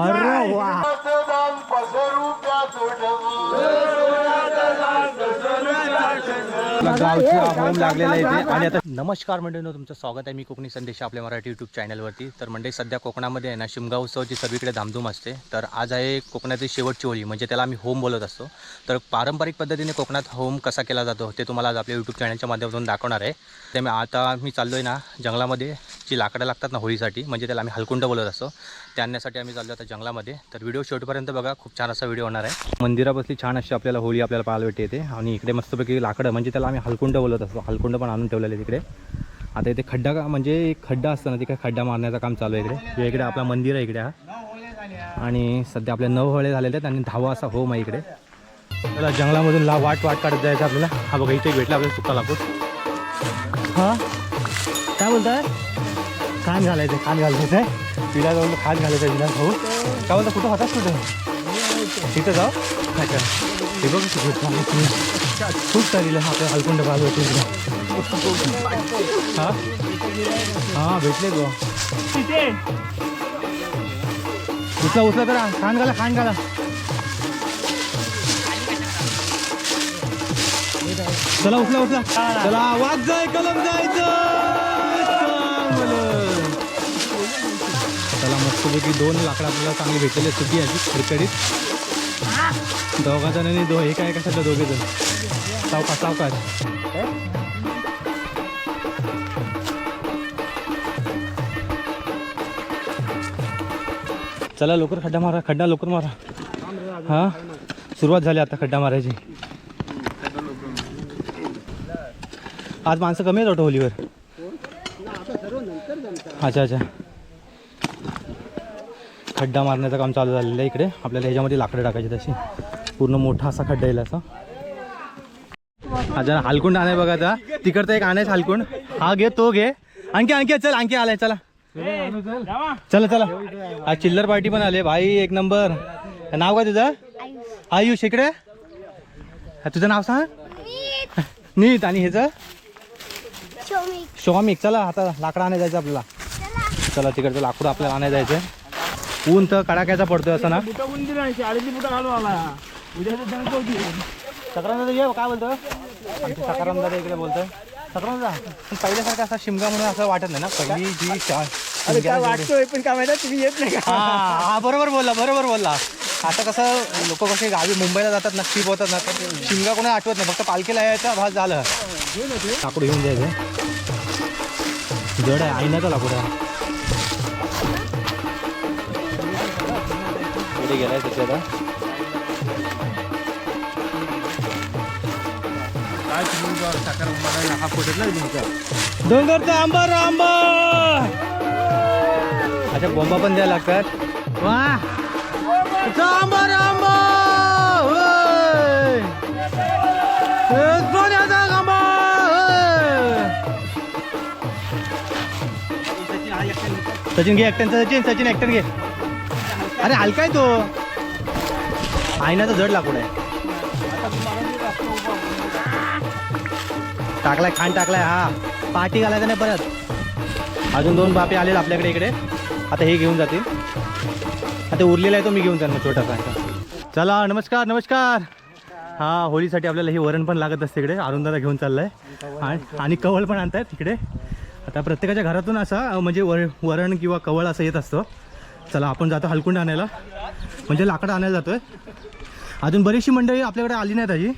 अरे वा. गावची होम लागलेला आहे इथे आणि आता नमस्कार मंडळी तुमचं स्वागत आहे मी कोकणी संदेश आपल्या मराठी यूट्यूब चॅनलवरती तर मंडळी सध्या कोकणामध्ये आहे ना शिमगा उत्सवाची सगळीकडे धामधूम असते. तर आज आहे कोकणातील शेवटची होळी म्हणजे त्याला आम्ही होम बोलत असतो. तर पारंपरिक पद्धतीने कोकणात होम कसा केला जातो ते तुम्हाला आज आपल्या यूट्यूब चॅनलच्या माध्यमातून दाखवणार आहे. ते मी आता मी चाललो आहे ना जंगलामध्ये जी लाकडं लागतात ना होळीसाठी म्हणजे त्याला आम्ही हलकुंड बोलत असतो. ते आणण्यासाठी आम्ही चाललो आता जंगलामध्ये. तर व्हिडिओ शेवटपर्यंत बघा खूप छान असा व्हिडिओ होणार आहे. मंदिरापासली छान अशी आपल्याला होळी आपल्याला पाहायला भेटते आणि इकडे मस्तपैकी लाकडं म्हणजे त्याला आम्ही हलकुंड बोलत असतो. हलकुंड पण आणून ठेवलेले तिकडे. आता इथे खड्डा का म्हणजे खड्डा असतं ना तिकडे खड्डा मारण्याचं काम चालू आहे इकडे. हे इकडे आपला मंदिर आहे इकडे हा. आणि सध्या आपले नऊ हळे झालेले आहेत आणि धावा असा होम आहे इकडे. त्याला जंगलामधून ला वाट वाट काढत जायचं आपल्याला. हा बघा इथे भेटला आपल्याला सुका लाकूड. हा? काय बोलताय? कान घालायचं कान घालायचं आहे. विला जाऊन खान घालायचं आहे भाऊ. काय बोलता कुठं होताच कुठं? तिथं जाऊ. अच्छा. हे बघ खूप सारी आपल्या हलकुंड पाहिलं होते हा? हां भेटले गो. उचला उचला करा खान घाला खान घाला. चला उचला उचला. चला वाज जाय कलम जायचं. चांगलं. चला मस्तपैकी दोन लाकडं आपल्याला चांगली भेटलेली सुटी अशी खडखडीत. दोघा जणांनी दो हे काय कशाला दोघे जण? सावकाश सावकाश चला लवकर खड्डा मारा खड्डा लवकर मारा. हा? सुरुवात झाली आता खड्डा मारायची. आज माणसं कमी आहेत ऑटो होलीवर. अच्छा अच्छा. खड्डा मारण्याचं काम चालू झालेलं आहे इकडे. आपल्याला ह्याच्यामध्ये लाकडं टाकायची तशी पूर्ण मोठा असा खड्डा येईल असा. अच्छा हालकुंड आणाय बघा आता. तिकडचा एक आणायच हालकुंड. हा घे तो घे. आणखी आणखी चल आणखी आलाय चला. चला चला. आज चिल्लर पार्टी पण आले भाई एक नंबर. नाव काय तुझं? आयुष. इकडे. हा, तुझं नाव सांग. नीत. आणि ह्याचं? शोमिक. चला आता लाकडं आणायला जायचं आपल्याला. चला. तिकडचं लाकूड आपल्याला आणायला जायचं ऊन तर कडाक्याचा पडतोय असं ना? सक्रांत ये काय बोलतो? आमचे सकाराम दादा इकडे बोलतोय. दादा पण पहिल्यासारखं असा शिमगा म्हणून असं वाटत नाही ना? पहिली जी वाटतोय पण काय माहिती तुम्ही येत नाही हा हा बरोबर बोलला बरोबर बोलला. आता कसं लोक कसे गावी मुंबईला जातात ना ट्रिप होतात ना शिमगा कोणी आठवत नाही फक्त पालखीला यायचा भाग झालं. लाकूड घेऊन जायचं. जड आहे आईनाचा लाकूड आहे. पुढे गेलाय त्याच्या आता डोंगरचा आंबा अच्छा बोंबा पण द्यायला लागतात. वा! सचिन घे एकट्यांचा सचिन सचिन एकट्यान घे. अरे हलकाय तो. आईनाचा जड लाकूड आहे. टाकलाय खाण टाकलाय हा. पाठी घालायचं नाही परत. अजून दोन बापे आले आपल्याकडे इकडे. आता हे घेऊन जातील. आता उरलेला आहे तो मी घेऊन जाणार छोटासा. चला नमस्कार नमस्कार. हा होळीसाठी आपल्याला हे वरण पण लागत असते इकडे. अरुणदादा घेऊन चाललाय. आणि आणि कवळ पण आणतायत इकडे. आता प्रत्येकाच्या घरातून असा म्हणजे वर वरण किंवा कवळ असं येत असतं. चला आपण जातो हलकुंड आणायला. म्हणजे लाकडं आणायला जातोय. अजून बरीचशी मंडळी आपल्याकडे आली नाहीत आजी.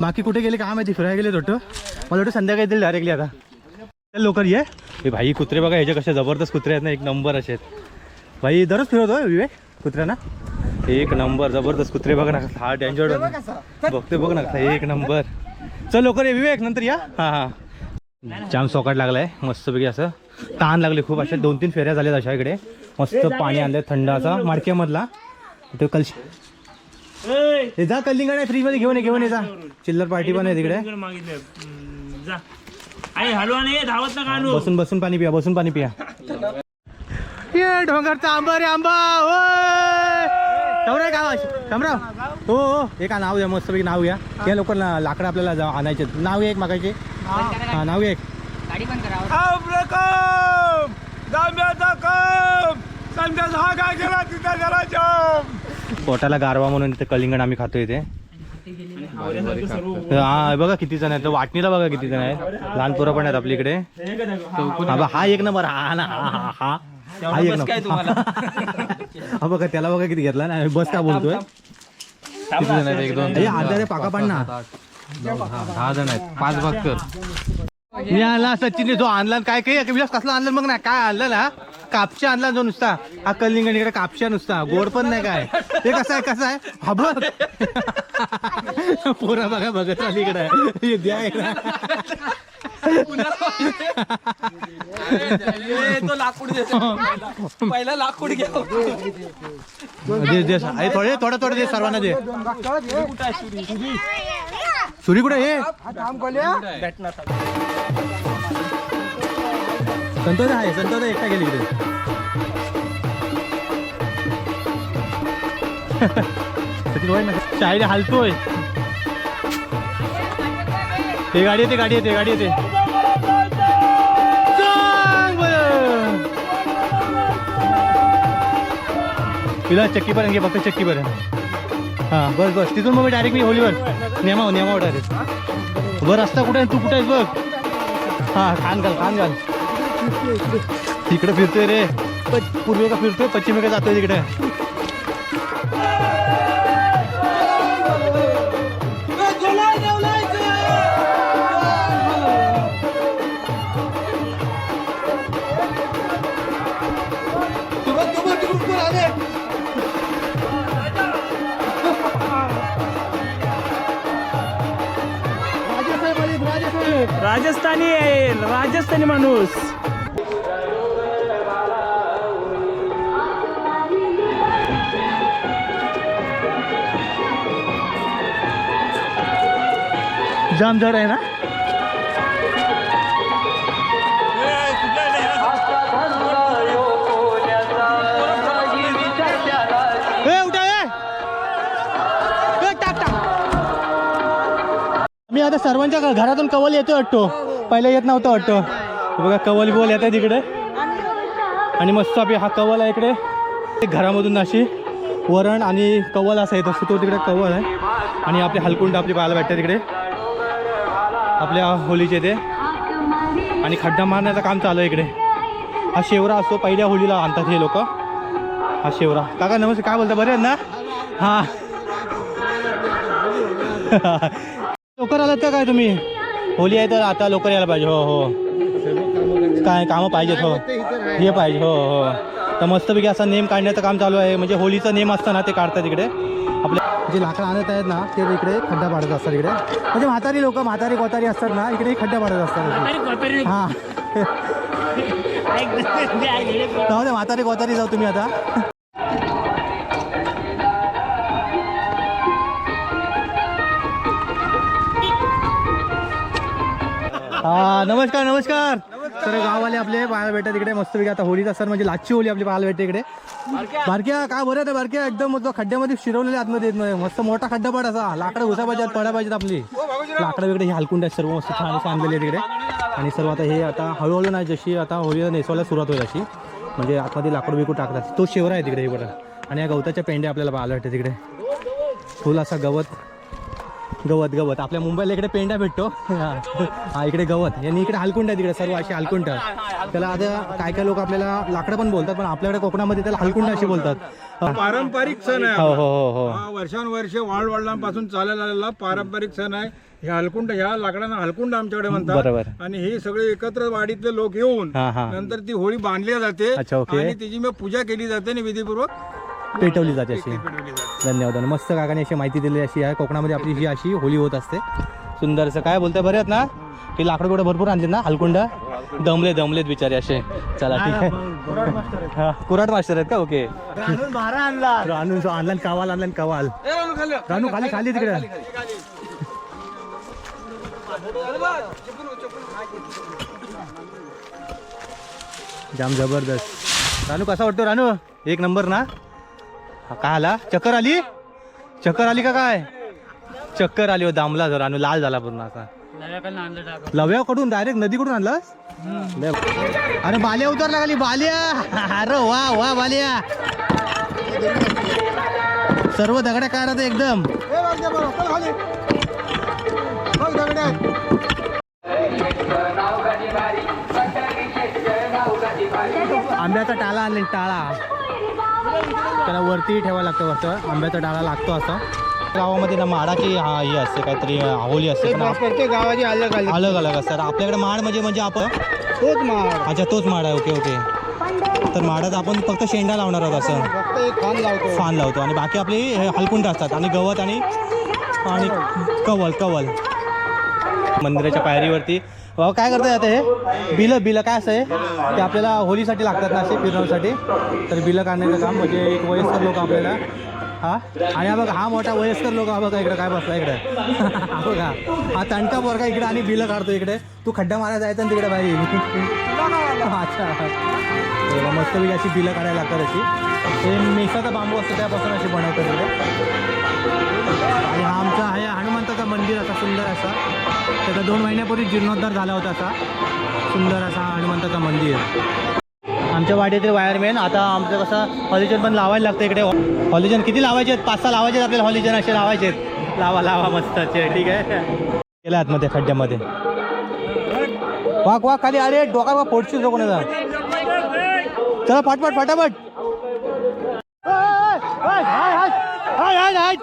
बाकी कुठे गेले काय माहिती फिरायला गेले वाटतं मला वाटतं संध्याकाळी येतील डायरेक्टली आता. चल लवकर ये. हे भाई कुत्रे बघा ह्याचे कसे जबरदस्त कुत्रे आहेत ना एक नंबर असे आहेत. भाई दररोज फिरवतो विवेक कुत्र्यांना? एक नंबर जबरदस्त कुत्रे बघ ना हा डेंजर बघते बघ ना कसा एक नंबर. चल लवकर ये विवेक नंतर या. हां हां. जाम सोकाट लागलाय मस्तपैकी असं. ताण लागले खूप अशा दोन तीन फेऱ्या झाल्यात अशा इकडे. मस्त पाणी आणलंय थंड असा माडक्यामधला. तो कलश हे जा कलिंगड आहे फ्रीजमध्ये घेऊन ये घेऊन ये जा. चिल्लर पार्टी पण आहे तिकडे मागितलं. जा. आई हलवा नाही धावत ना कानू बसून बसून पाणी पिया बसून पाणी पिया. ये डोंगरचा आंबा रे आंबा. होय कमरा गाव कमराव हो हो. हे का नाव घ्या मस्तपैकी नाव घ्या. या लोक लाकडं आपल्याला जा- आणायचे नाव घ्या एक मागायचे. हा नाव घ्या एक. रकम जांभ्याचा कम! संदेश हा काय केला? तिथं जाम. पोटाला गारवा म्हणून इथे कलिंगड आम्ही खातो इथे. हा बघा किती जण आहेत. वाटणीला बघा किती जण आहेत. लहान पोरं पण आहेत आपल्या इकडे. हे? हा हा एक नंबर. हा ना हा हा हा. हा एक नंबर. हा बघा त्याला बघा किती घेतला ना. बस का बोलतोय. किती जण आहेत? एक दोन हे अर्धा रे पाका पाड ना. दहा जण आहेत. पाच बघतर मी आणला सचिन जो आणला काय काही विलास कसला आणलं मग ना काय आणलं ना? कापशा आणला जो नुसता. हा कलिंगड इकडे कापशा नुसता. गोड पण नाही काय? हे कसं आहे कसं आहे? हा बघ. पोरा बघा बघत आली इकडे हे द्या. तो पहिला लाकूड घ्या दे दे. अरे थोडे थोडं थोडं दे सर्वांना दे. सुरी कुठे हे? संतोष आहे संतोष एकटा गेली तिथे शाळेला होय ना हालतोय. ते गाडी येते गाडी येते गाडी येते. तिला चक्कीपर्यंत घे फक्त चक्कीपर्यंत. हां बस बस. तिथून मग मी डायरेक्ट मी होलीवर. नेमाव नेमाव डायरेक्ट बरं रस्ता कुठे आहे? तू कुठे आहेस बघ. हां खान घाल खान घाल. तिकडे फिरतोय रे. प- पूर्वेका फिरतोय पश्चिमेका जातोय तिकडे. राजस्थानी आहे राजस्थानी माणूस. जाम जड आहे ना? मी आता सर्वांच्या घरातून कवल येतो वाटतो. पहिला येत नव्हतं वाटतो. बघा कवल बोल येत आहे तिकडे. आणि मस्त आपली हा कवल आहे इकडे. एक घरामधून अशी वरण आणि कवल असा येत. असतो तो तिकडे कवल आहे. आणि आपली हलकुंड आपली पाहायला भेटते तिकडे. आपल्या होलीचे ते. आणि खड्डा मारण्याचं काम चालू आहे इकडे. हा शेवरा असतो पहिल्या होलीला आणतात हे लोक. हा शेवरा. काका नमस्ते काय बोलता? बरे ना? हा. लवकर आलात का काय तुम्ही? होली आहे तर आता लवकर यायला पाहिजे. हो हो. काय कामं पाहिजेत हो. हे पाहिजे हो हो. तर मस्तपैकी असा नेम काढण्याचं काम चालू आहे. म्हणजे होलीचं नेम असतं ना ते काढतात इकडे. जे लाकडं आणत आहेत ना ते इकडे खड्डा पाडत असतात इकडे. म्हणजे म्हातारी लोक म्हातारी कोतारी असतात ना इकडे खड्डा पाडत असतात. हा. जाऊ दे म्हातारी कोतारी जाऊ तुम्ही आता. हा नमस्कार नमस्कार. तर गाववाले आपले पाहायला भेटतात इकडे मस्तपैकी आता होळीचा सण म्हणजे लाची होली आपली पाहायला भेटते इकडे. बारक्या. काय बरं आहे बारक्या एकदम तो खड्ड्यामध्ये शिरवलेले आतमध्ये येत नाही. मस्त मोठा खड्डा पड असा. लाकडं घुसा पाहिजेत पडा पाहिजेत आपली. लाकडं वगैरे हे हलकुंड आहेत सर्व मस्त छान असे आणलेले आहेत तिकडे आणि सर्व आता हे आता हळूहळू नाही जशी आता होळीला नेसवायला सुरुवात होईल अशी. म्हणजे आतमध्ये लाकूड बिकूड टाकतात. तो शेवरा आहे तिकडे हे बघा आणि या गवताच्या पेंड्या आपल्याला पाहायला भेटते तिकडे फुल असा गवत. गवत गवत. आपल्या मुंबईला इकडे पेंडा भेटतो. हा. इकडे गवत. यांनी इकडे हलकुंड आहे तिकडे सर्व अशी हलकुंड. त्याला आता काय काय लोक आपल्याला लाकडं पण बोलतात पण आपल्याकडे कोकणामध्ये त्याला हलकुंड अशी बोलतात. पारंपरिक सण आहे हो हो हो हो. वर्षानुवर्षे वाढवडिलांपासून चालत आलेला पारंपरिक सण आहे. हे हलकुंड ह्या लाकडांना हलकुंड आमच्याकडे म्हणतात. बरोबर. आणि हे सगळे एकत्र वाडीतले लोक येऊन नंतर ती होळी बांधली जाते. आणि तिची मग पूजा केली जाते आणि विधीपूर्वक पेटवली जाते अशी. पेटवली जाते. धन्यवाद मस्त काकाने अशी माहिती दिली अशी आहे. कोकणामध्ये आपली जी अशी होळी होत असते. सुंदरसं काय बोलताय? बरे आहेत ना? की लाकडं कुठं भरपूर आणले ना? हलकुंड? दमले दमलेत बिचारे असे. चला ठीक आहे. हा कुराट मास्टर आहेत. का? ओके. रानू जो आणला. कवाल आणला कवाल. रानू खाली खाली तिकडे. जाम जबरदस्त. रानू कसा वाटतो रानू? एक नंबर ना? काय आला? चक्कर आली? चक्कर आली का काय? चक्कर आली हो दामला जर. रानू लाल झाला पूर्ण असा. लव्याकडून डायरेक्ट नदीकडून आणलं अरे बाल्या उतरला खाली बाल्या! अरे वा वा बाल्या! सर्व दगड्या काढत एकदम. आंब्याचा टाळा आणले टाळा. त्याला वरती ठेवायला लागतं वरतं आंब्याचा टाळा लागतो असं. गावामध्ये ना माडाची हा ही असते काहीतरी होली असते. गावाची अलग अलग. अलग अलग असतात आपल्याकडे माड म्हणजे म्हणजे आपण तोच माळ अच्छा तोच माड आहे. Okay okay. तर माडात आपण फक्त शेंडा लावणार आहोत असं. फक्त एक खान लावतो. फान लावतो. आणि बाकी आपली हलकुंड असतात. आणि गवत आणि आणि कवल कवल. मंदिराच्या पायरीवरती भाऊ काय करताय आता हे? बिलं बिलं काय असं आहे ते आपल्याला होलीसाठी लागतात ना असे फिरवण्यासाठी? तर बिलं काढण्याचं काम म्हणजे एक वयस्कर लोक आपल्याला हा? आणि बघा हा मोठा वयस्कर लोक हा बघा इकडे काय बसला इकडे. हा बघा हा तणका पोरगा इकडे आणि बिलं काढतो इकडे. तू खड्डा मारायला जायचं ना तिकडे बाई अच्छा. मस्त मस्तपैकी अशी बिलं काढायला लागतात अशी. ते मेसाचा बांबू असतो त्यापासून अशी बनवतात इकडे. आणि हा आमचा आहे मंदिर असा सुंदर असा. त्याचा दोन महिन्यापूर्वी जीर्णोद्धार झाला होता असा. सुंदर असा हनुमंताचा मंदिर. आमच्या वाडीतील वायरमॅन आता आमचं कसं हॉलिजन पण लावायला लागतं इकडे. हॉलिजन किती लावायचे आहेत? पाच सहा लावायचे आहेत आपल्याला हॉलिजन असे लावायचे आहेत. लावा लावा मस्त ठीक आहे. गेला आतमध्ये खड्ड्यामध्ये. वाक वाक खाली अरे डोका बा फोडशील जो कोणाचा चला फटफट. फटाफट हाय, हाय, हाय, हाय, हाय.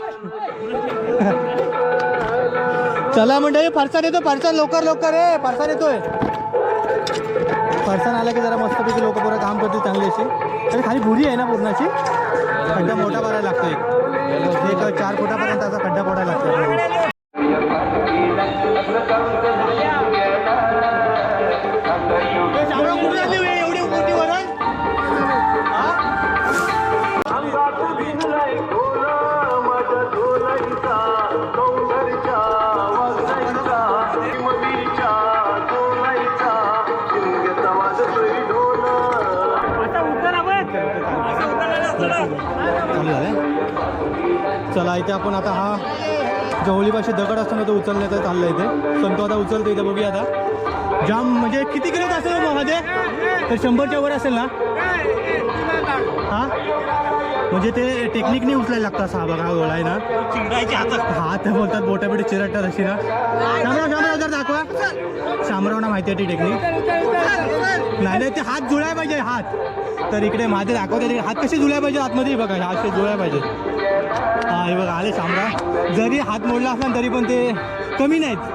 चला म्हणजे फरसान येतो फरसान लवकर लवकर रे फरसान येतोय. फरसान आला की जरा मस्तपैकी लोक पुरं काम करतील चांगली अशी आणि खाली भुरी आहे ना पूर्णाची? खड्डा मोठा भरायला लागतो एक चार फुटापर्यंत असा खड्डा पडायला लागतो जवळीपाशी दगड असताना तो उचलण्याचं चाललं इथे. संतो आता उचलतो इथे बघूया आता. जाम म्हणजे किती किलो असेल मध्ये तर शंभरच्या वर असेल ना? हा? म्हणजे ते टेक्निकनी उचलायला लागतं असा हा बघा हा गोळा आहे ना. हात बोलतात बोटाबिटी चिरटतात अशी ना. शामराव शामराव जर दाखवा. शामरावना माहिती आहे ती टेक्निक नाही नाही ते हात जुळाय पाहिजे हात. तर इकडे माझे दाखवते हात कसे जुळाय पाहिजे आतमध्ये बघा हात असे जुळाय पाहिजे. हा हे बघा आले शामराव जरी हात मोडला असला तरी पण ते कमी नाहीत.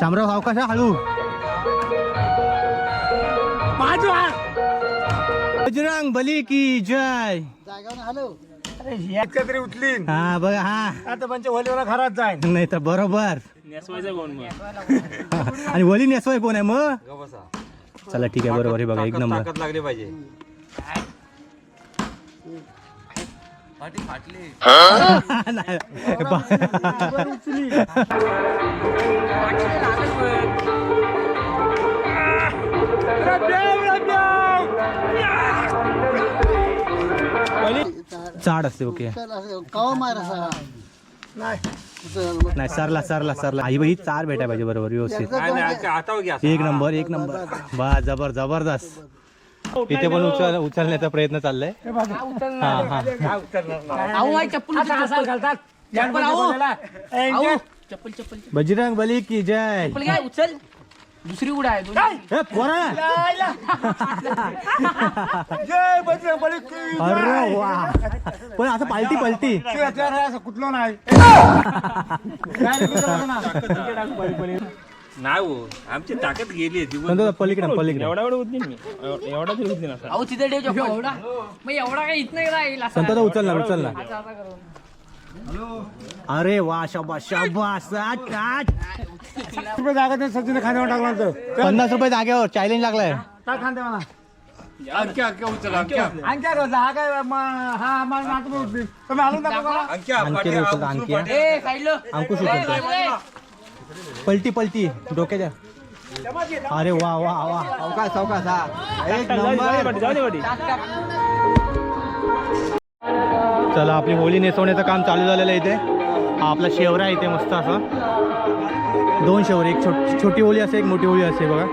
शामराव सावकाश हा, हळू. बजरंग बली की जय. तरी उचलीन हा बघा हा. आता पंच होलीवर घरात जाईन. नाही तर बरोबर. नेसवायचं कोण आणि वली नेसवाय कोण आहे मग? चला ठीक आहे बरोबर हे बघा एक नंबर. लागली पाहिजे. नाही. चाड असते ओके. कवा मार असा नाही. सरला सरला सरला. आई बाई चार भेटाय पाहिजे बरोबर व्यवस्थित. एक नंबर एक नंबर. बा जबर जबरदस्त. इथे पण उचल उचलण्याचा प्रयत्न चाललाय. हा हा चप्पल चप्पल बजरंग बली की जय. उचल. दुसरी उडा आहे दोन्ही. हे, पोरा. जय बजरंग बली की अरे वा. पण असं पालटी पलटी. असं कुठलं नाही. नाही हो आमची ताकद गेली पण पलीकडे पलीकडे एवढा एवढा होत नाही मी एव- एवढा तरी होत नाही असा. अहो तिथे ठेव चप्पल एवढा मग एवढा काय इथनं राहील असा. संत उचलणार उचलणार असं असं करून. अरे वा शाबास शाबास. रुपये जागा ते सचिन खांद्यावर टाकला होतं. पन्नास रुपये जागेवर चॅलेंज लागलाय. टाक खांदे मला? अंक्या अंक्या उचल अंक्या अंक्या रोज हा काय म- हा मला नाटक उचली तुम्ही आणून दाखवा मला. आणखी उचलतो आणखी ए साईडला. अंकुश उचलतो पलटी पलटी. डोक्याच्या अरे वा वा वा. सावकाश सावकाश हा. एक नंबर. चला आपली होळी नेसवण्याचं काम चालू झालेलं आहे इथे. हा आपला शेवरा आहे इथे मस्त असा. दोन शेवरे एक छोट छोटी होळी असे एक मोठी होळी असते बघा.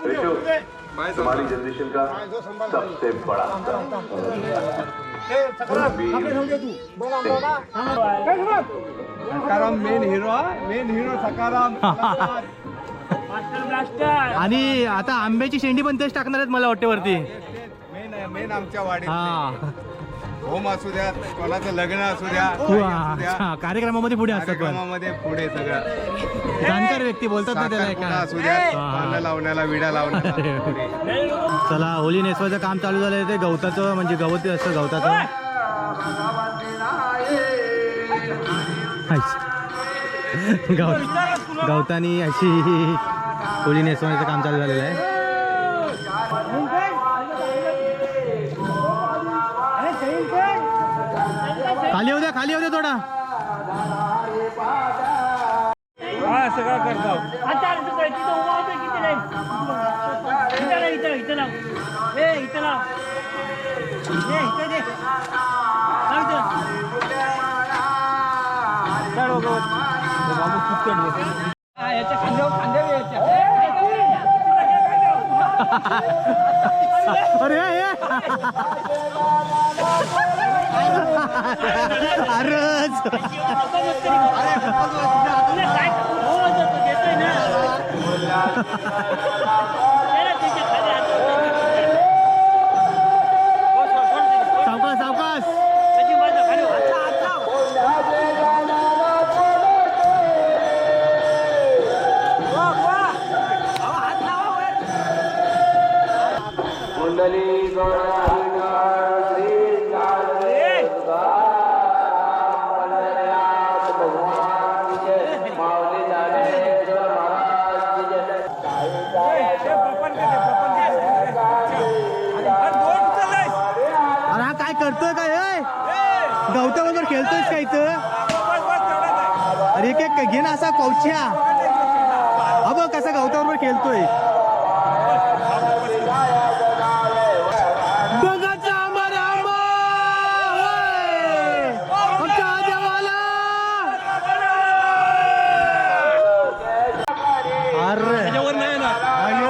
हमारी जनरेशन का सबसे बड़ा। Sakaram main hero main hero Sakaram. आणि आता आंब्याची शेंडी पण तेच टाकणार आहेत मला वाटते वरती मेन मेन आमच्या वाडीत हा. होम असू द्या कोणाचं लग्न असू द्या कार्यक्रमामध्ये पुढे कार्यक्रमामध्ये पुढे सगळं. जाणकार व्यक्ती बोलतात ना त्याला. असू द्या लावण्याला विडा लावण्याला. पुढे. चला होळी नेसवायचं काम चालू झालं ते गवताचं म्हणजे गवत असतं गवताचं. गवतानी अशी होळी नेसवायचं काम चालू झालेलं आहे. द्या खाली द्या थोडा. हा सगळं करतो. आता तिथं तिथं उभा होतो किती नाही. इथं इथं इथं लाव. ए इथं लाव. ए इथं दे. लाव इथं. चढ गवत. तो बाबू खूप चढ बसला. हा, याच्या. खांद्यावर खांद्यावर. याच्या अरे ए. अरेच. तुला काय हो, तो तो देतोय ना. दे ना त्याच्याखाली हात. हो, सोड, सोड त्याची. सावकाश सावकाश त्याची बाजू घे ना असा कौच्या बघ कसा गवताबरोबर खेळतोय.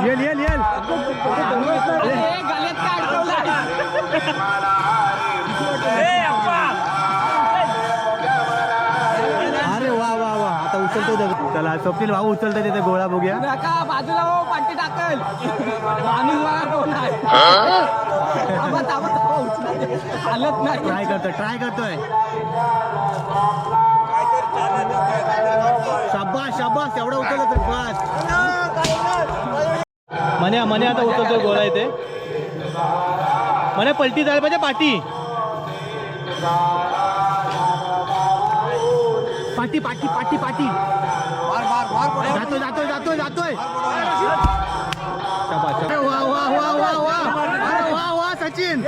L L L. चला स्वप्नील भाऊ उचलतो तिथे गोळा बघूया. नका बाजूला हो पाठी टाकल. माणूस बघा कोण आहे थांबा, थांबा, थांबा, उचला. ते. हालत नाही. ट्राय करतोय ट्राय करतोय. शाबास शाबास एवढा उचलला तर बस. मने मने आता उचलतोय गोळा इथे. मने पलटी जायला पाहिजे पाठी पाठी पाठी पाठी पाठी जातोय जातोय जातोय जातोय. वा वा वा वा वा. अरे वा वा सचिन.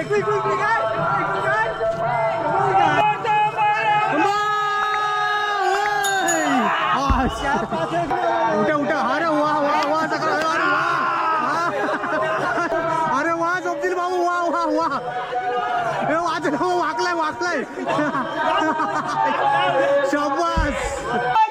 उठा उठा. अरे वा वा वा सगळं. अरे वा. अरे वा स्वप्नील बाबू. वा वा वा. वाचलं वाकलाय वाकलाय. शाबास.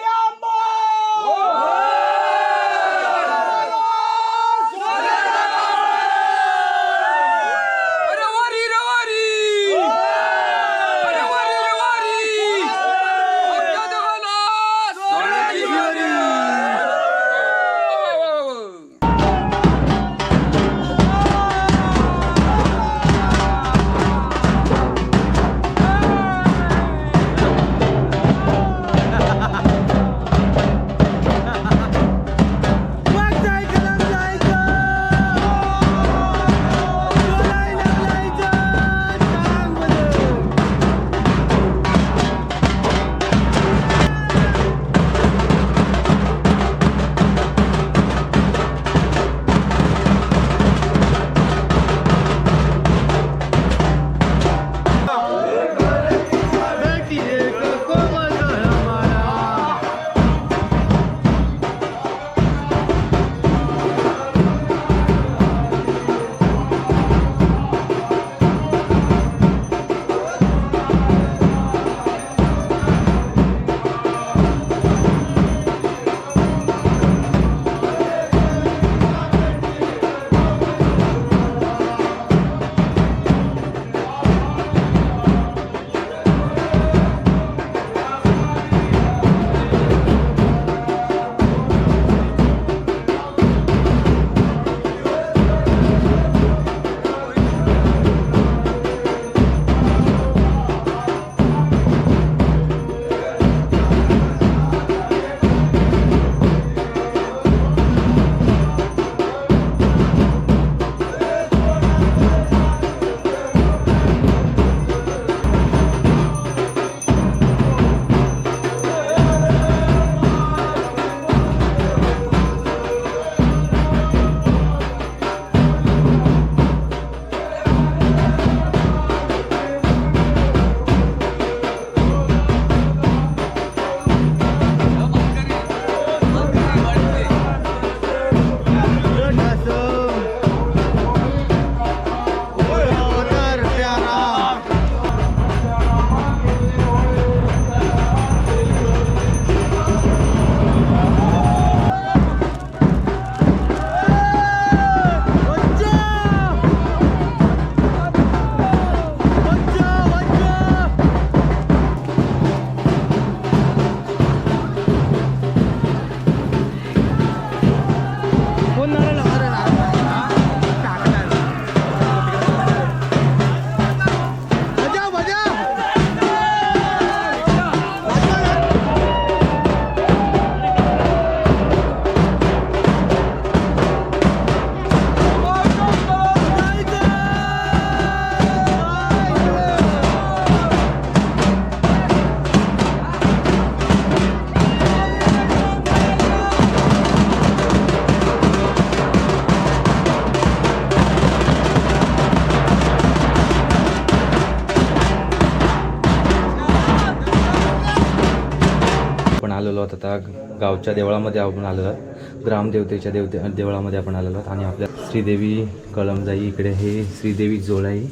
ग- देवळामध्ये आपण आलेलो आहोत. ग्रामदेवतेच्या देवते देवळामध्ये आपण आलेलो आहोत. आणि आपल्या श्रीदेवी कळमजाई इकडे हे श्रीदेवी जोळाई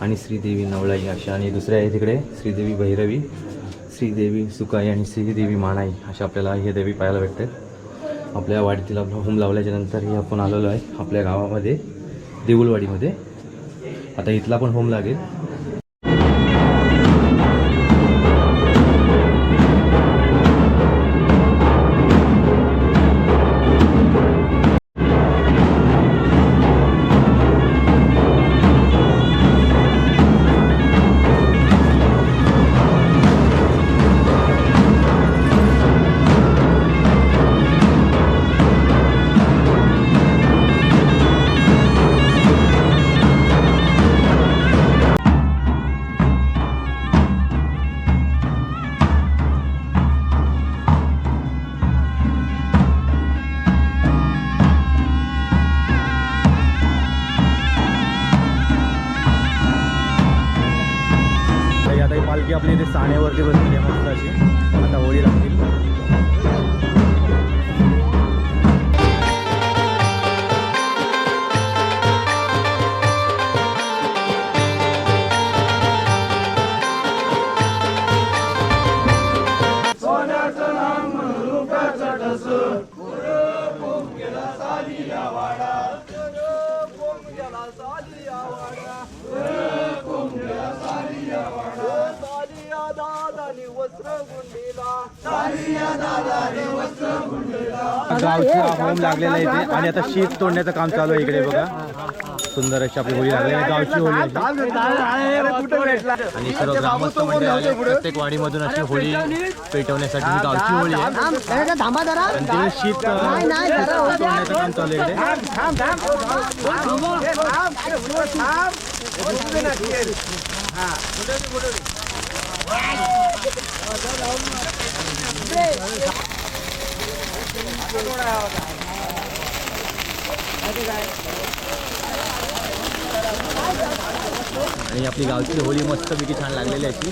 आणि श्रीदेवी नवलाई अशा आणि दुसऱ्या आहे तिकडे श्रीदेवी भैरवी श्रीदेवी सुकाई आणि श्रीदेवी माणाई अशा आपल्याला हे देवी पाहायला भेटते आपल्या वाडीतील आपला होम लावल्याच्यानंतर हे आपण आलेलो आहे आपल्या गावामध्ये देऊळवाडीमध्ये. आता इथला पण होम लागेल. गावची होम लागलेला आहे इथे. आणि आता शीत तोडण्याचं काम चालू आहे इकडे बघा. सुंदर अशी आपली होळी लागलेली आहे. गावची होळी आणि सर्व ग्रामस्थ आले. प्रत्येक वाडीमधून अशी होळी पेटवण्यासाठी ही गावची होळी आहे. शीत तोडण्याचं काम चालू आहे इकडे. आणि आपली गावची होळी मस्त छान लागलेली आहे अशी.